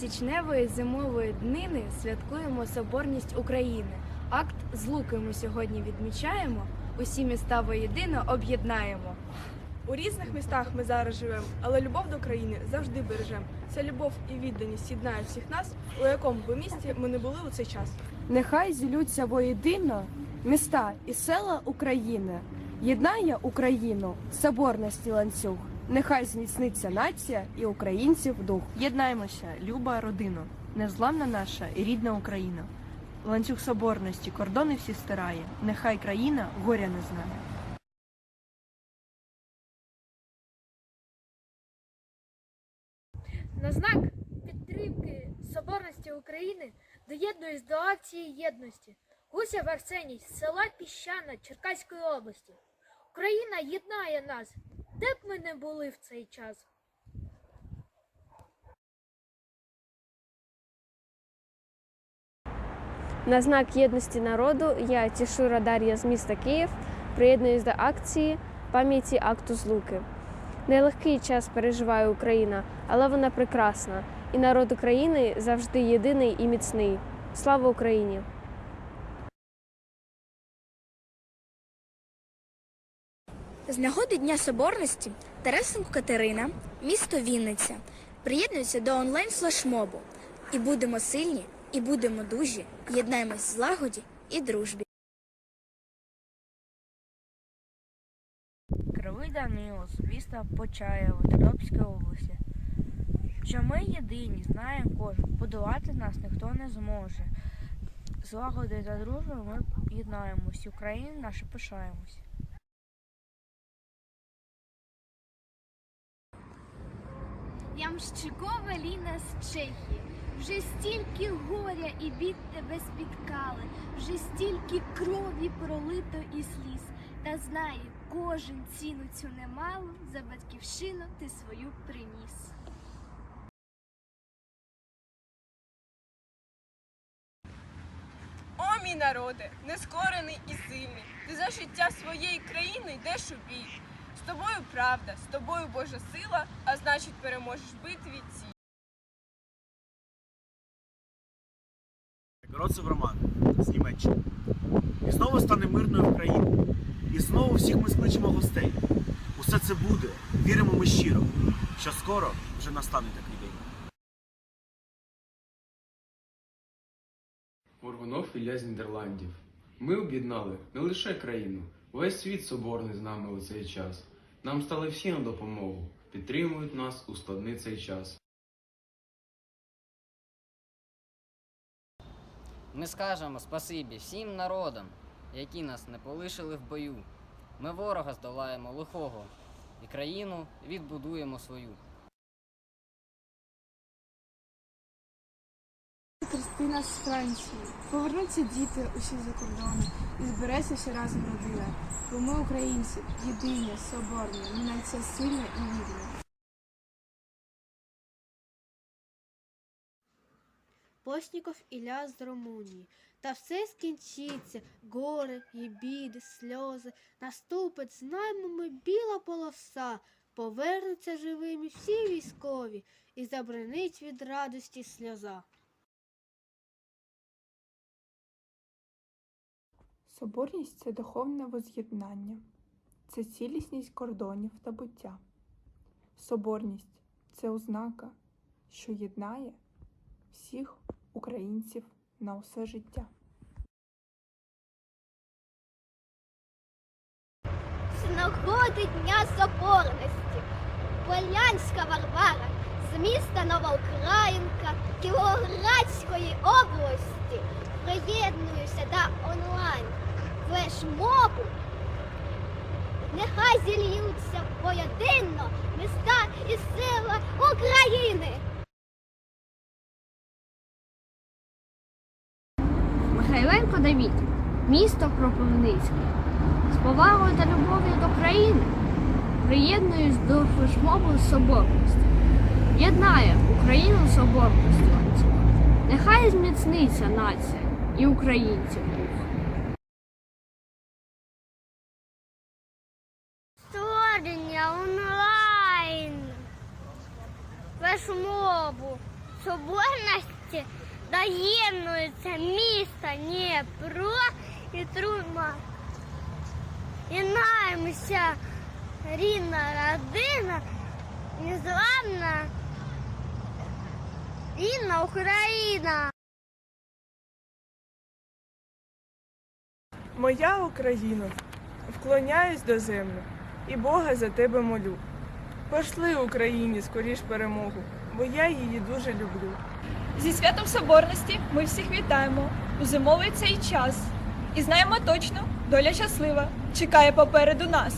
січневої зимової днини святкуємо Соборність України. Акт злуки ми сьогодні відмічаємо. Усі міста воєдино об'єднаємо. У різних містах ми зараз живемо, але любов до країни завжди бережемо. Ця любов і відданість єднає всіх нас, у якому би місті ми не були у цей час. Нехай зілються воєдино міста і села України. Єднає Україну соборності ланцюг. Нехай зміцниться нація і українців дух. Єднаймося, люба родина, незламна наша і рідна Україна. Ланцюг соборності, кордони всі стирає, нехай країна горя не знає. На знак підтримки Соборності України доєднуюсь до акції єдності. Гусєв Арсеній з села Піщана Черкаської області. Україна єднає нас, де б ми не були в цей час. На знак єдності народу я Тішура Дар'я з міста Київ приєднуюсь до акції пам'яті акту злуки. Нелегкий час переживає Україна, але вона прекрасна, і народ України завжди єдиний і міцний. Слава Україні! З нагоди Дня Соборності Тарасенко Катерина, місто Вінниця, приєднуються до онлайн-флешмобу. І будемо сильні, і будемо дужі, єднаємось в злагоді і дружбі. Кривий Данилос, місто Почаєво, Тернопільської області. Що ми єдині, знає кожен, подолати нас ніхто не зможе. Злагоди та дружби ми єднаємось, Україні наша пишаємось. Ямщикова Ліна з Чехії. Вже стільки горя і бід тебе спіткали, вже стільки крові пролито і сліз. Та знає, кожен ціну цю немалу за батьківщину ти свою приніс. О, мій народе, нескорений і сильний. Ти за життя своєї країни йдеш у бій. З тобою правда, з тобою Божа сила, а значить переможеш битві цій. Городцев Роман з Німеччини. І знову стане мирною Україна. І знову всіх ми скличемо гостей. Усе це буде, віримо ми щиро, що скоро вже настане такий день. Моргунов Ілля з Нідерландів. Ми об'єднали не лише країну, весь світ соборний з нами у цей час. Нам стали всі на допомогу, підтримують нас у складний цей час. Ми скажемо спасибі всім народам, які нас не полишили в бою. Ми ворога здолаємо лихого і країну відбудуємо свою. Христина з Франції. Повернуться діти усі за кордону і збереться всі разом родина. Бо ми українці, єдині, соборні, нація сильна і вільна. Постніков Ілля з Румунії. Та все скінчиться, горе і біди, сльози. Наступить, знаємо ми біла полоса. Повернуться живими всі військові і забринить від радості сльоза. Соборність це духовне воз'єднання, це цілісність кордонів та буття. Соборність це ознака, що єднає всіх українців на усе життя. З нагоди Дня Соборності. Полянська Варвара з міста Новоукраїнка Кіровоградської області приєднуюся до онлайн флешмобу. Нехай зільються поєдинно міста і села України. Михайленко Давід, місто Кропивницький. З повагою та любов'ю до країни приєднуюсь до флешмобу Соборності. Єднає Україну соборності ланцюг. Нехай зміцниться нація і українців флешмобу соборності доєднується місто Дніпро і Трума. Єднаємося, рідна родина, незламна рідна Україна. Моя Україно, вклоняюсь до землі і Бога за тебе молю. Пошли Україні скоріш перемогу, бо я її дуже люблю. Зі святом Соборності ми всіх вітаємо у зимовий цей час. І знаємо точно, доля щаслива чекає попереду нас.